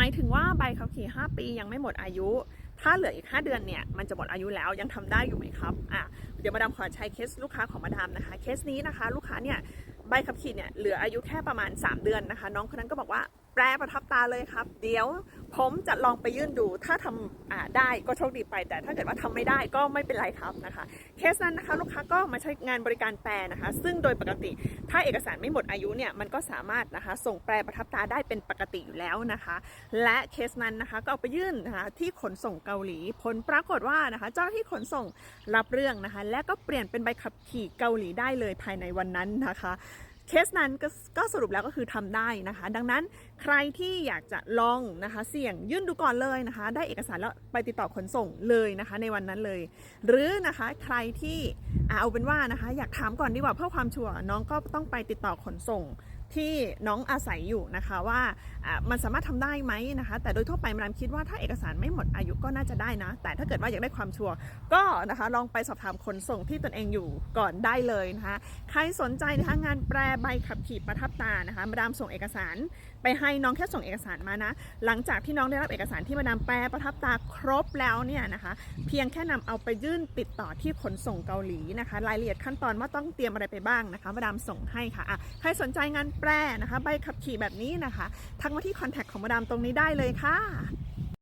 หมายถึงว่าใบขับขี่ 5 ปียังไม่หมดอายุ ถ้าเหลืออีก 5 เดือนเนี่ยมันจะหมดอายุแล้วยังทำได้อยู่ไหมครับอะเดี๋ยวมาดามขอใช้เคสลูกค้าของมาดามนะคะ เคสนี้นะคะ ลูกค้าเนี่ยใบขับขี่เนี่ยเหลืออายุแค่ประมาณ 3 เดือนนะคะ น้องคนนั้นก็บอกว่าแปรประทับตาเลยครับ เดี๋ยว ผมจะลองไปยื่นดู ถ้าทำได้ก็โชคดีไป แต่ถ้าเกิดว่าทำไม่ได้ก็ไม่เป็นไรครับนะคะ เคสนั้นนะคะลูกค้าก็มาใช้งานบริการแปลนะคะ ซึ่งโดยปกติ ถ้าเอกสารไม่หมดอายุเนี่ยมันก็สามารถนะคะ ส่งแปลประทับตาได้เป็นปกติอยู่แล้วนะคะ และเคสนั้นนะคะก็เอาไปยื่นนะคะที่ขนส่งเกาหลี ผลปรากฏว่านะคะ เจ้าหน้าที่ขนส่งรับเรื่องนะคะ และก็เปลี่ยนเป็นใบขับขี่เกาหลีได้เลยภายในวันนั้นนะคะ เคสนั้นก็ก็สรุปแล้วก็คือทำได้นะคะ ดังนั้นใครที่อยากจะลองนะคะเสี่ยงยื่นดูก่อนเลยนะคะ ได้เอกสารแล้วไปติดต่อขนส่งเลยนะคะ ในวันนั้นเลย หรือนะคะใครที่เอาเป็นว่านะคะ อยากถามก่อนดีกว่าเพื่อความชัวร์น้องก็ต้องไปติดต่อขนส่ง ที่น้องอาศัยอยู่นะคะว่ามันสามารถทำได้ไหมนะคะ แต่โดยทั่วไปมาดามคิดว่าถ้าเอกสารไม่หมดอายุก็น่าจะได้นะ แต่ถ้าเกิดว่าอยากได้ความชัวร์ก็นะคะลองไปสอบถามขนส่งที่ตนเองอยู่ก่อนได้เลยนะคะ ใครสนใจนะคะงานแปลใบขับขี่ประทับตานะคะมาดามส่งเอกสาร ไปให้น้องแค่ส่งเอกสารมานะ หลังจากที่น้องได้รับเอกสารที่มาดามแปลประทับตาครบแล้วเนี่ยนะคะ เพียงแค่นำเอาไปยื่นติดต่อที่ขนส่งเกาหลีนะคะ รายละเอียดขั้นตอนว่าต้องเตรียมอะไรไปบ้างนะคะมาดามส่งให้ค่ะอะใครสนใจงานแปรนะคะ ใบขับขี่แบบนี้นะคะ ทักมาที่คอนแทคของมาดามตรงนี้ได้เลยค่ะ